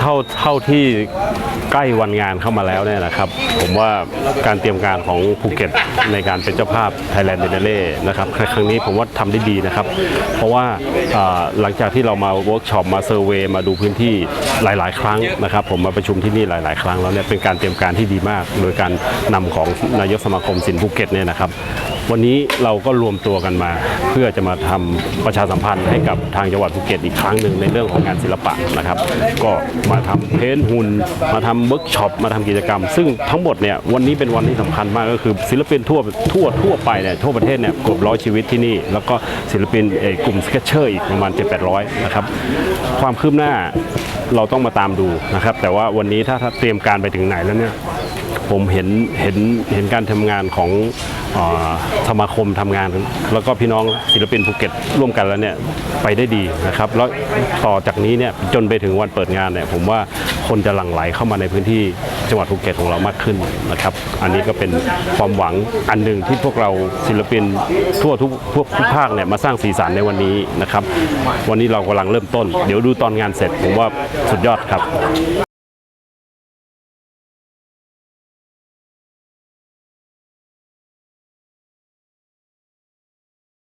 เท่าเท่าที่ใกล้วันงานเข้ามาแล้วเนี่ยนะครับ ผมว่าการเตรียมการของภูเก็ตในการเป็นเจ้าภาพ Thailand b i e n n a l e นะครับครั้งนี้ผมว่าทำได้ดีนะครับ เพราะว่าหลังจากที่เรามาเวิร์กช็อปมาเซอร์เวย์มาดูพื้นที่หลาย ๆ ครั้งนะครับ ผมมาประชุมที่นี่หลาย ๆ ครั้งแล้วเนี่ยเป็นการเตรียมการที่ดีมาก โดยการนำของนายกสมาคมสินภูเก็ตเนี่ยนะครับวันนี้เราก็รวมตัวกันมา เพื่อจะมาทำประชาสัมพันธ์ให้กับทางจังหวัดภูเก็ตอีกครั้งหนึ่งในเรื่องของงานศิลปะนะครับ ก็มาทำเพ้นท์หุ่น มาทำเวิร์กช็อปมาทำกิจกรรม ซึ่งทั้งหมดเนี่ยวันนี้เป็นวันที่สำคัญมากก็คือศิลปินทั่วทั่วทั่วไปเนี่ยทั่วประเทศเนี่ยเกือบร้อยชีวิตที่นี่ แล้วก็ศิลปินเอกลุ่มสเก็ตเชอร์อีกประมาณ 7 8 0 0 นะครับ ความคืบหน้าเราต้องมาตามดูนะครับ แต่ว่าวันนี้ถ้าเตรียมการไปถึงไหนแล้วเนี่ย ผมเห็นเห็นเห็นการทำงานของสมาคมทำงาน แล้วก็พี่น้องศิลปินภูเก็ตร่วมกันแล้วเนี่ยไปได้ดีนะครับแล้วต่อจากนี้เนี่ยจนไปถึงวันเปิดงานเนี่ยผมว่าคนจะหลั่งไหลเข้ามาในพื้นที่จังหวัดภูเก็ตของเรามากขึ้นนะครับ อันนี้ก็เป็นความหวังอันหนึ่งที่พวกเราศิลปินทั่วทุกพวกทุกภาคเนี่ยมาสร้างสีสันในวันนี้นะครับ วันนี้เรากำลังเริ่มต้น เดี๋ยวดูตอนงานเสร็จผมว่าสุดยอดครับ